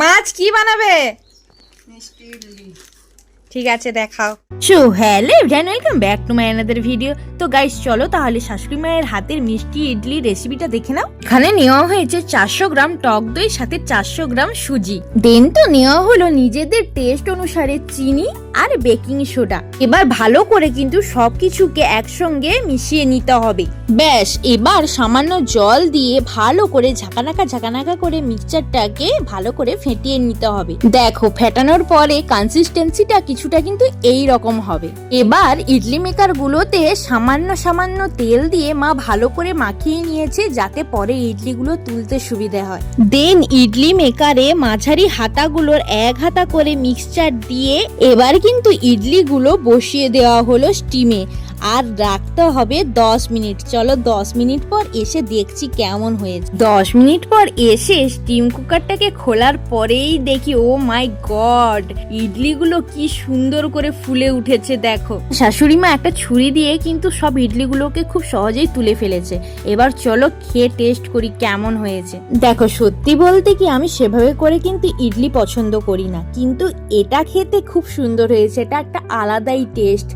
মাছ কি বানাবে? ঠিক আছে দেখাও। So hello everyone welcome back to my another video তো গাইস চলো তাহলে শাশুড়ি মায়ের হাতের মিষ্টি ইডলি রেসিপিটা দেখে নাও। এখানে নেওয়া হয়েছে চারশো গ্রাম টক দই সাথে চারশো গ্রাম সুজি। দেন তো নেওয়া হলো নিজেদের টেস্ট অনুসারে চিনি আর বেকিং সোডা। এবার ভালো করে কিন্তু সবকিছুকে একসঙ্গে মিশিয়ে নিতে হবে। ব্যাস, এবার সামান্য জল দিয়ে ভালো করে ঝাঁকানাকা ঝাঁকানাকা করে মিক্সচারটাকে ভালো করে ফেটিয়ে নিতে হবে। দেখো, ফেটানোর পরে কনসিস্টেন্সিটা কিছুটা কিন্তু এই রকম হবে। এবার ইডলি মেকার গুলোতে সামান্য সামান্য তেল দিয়ে মা ভালো করে মাখিয়ে নিয়েছে যাতে পরে ইডলিগুলো তুলতে সুবিধা হয়। দেন ইডলি মেকারে মাঝারি হাতাগুলোর এক হাতা করে মিক্সচার দিয়ে এবার কিন্তু ইডলিগুলো বসিয়ে দেওয়া হলো স্টিমে আর রাখতে হবে দশ মিনিট। চলো দশ মিনিট পর এসে দেখছি কেমন হয়েছে। দশ মিনিট পর এসে স্টিম কুকারটাকে খোলার পরেই দেখি ও মাই গড ইডলিগুলো কি সুন্দর করে ফুলে উঠেছে দেখো। শাশুড়ি মা একটা ছুরি দিয়ে কিন্তু সব ইডলিগুলোকে খুব সহজেই তুলে ফেলেছে। এবার চলো খেয়ে টেস্ট করি কেমন হয়েছে। দেখো সত্যি বলতে কি আমি সেভাবে করে কিন্তু ইডলি পছন্দ করি না। কিন্তু এটা খেতে খুব সুন্দর হয়েছে এটা একটা আলাদাই টেস্ট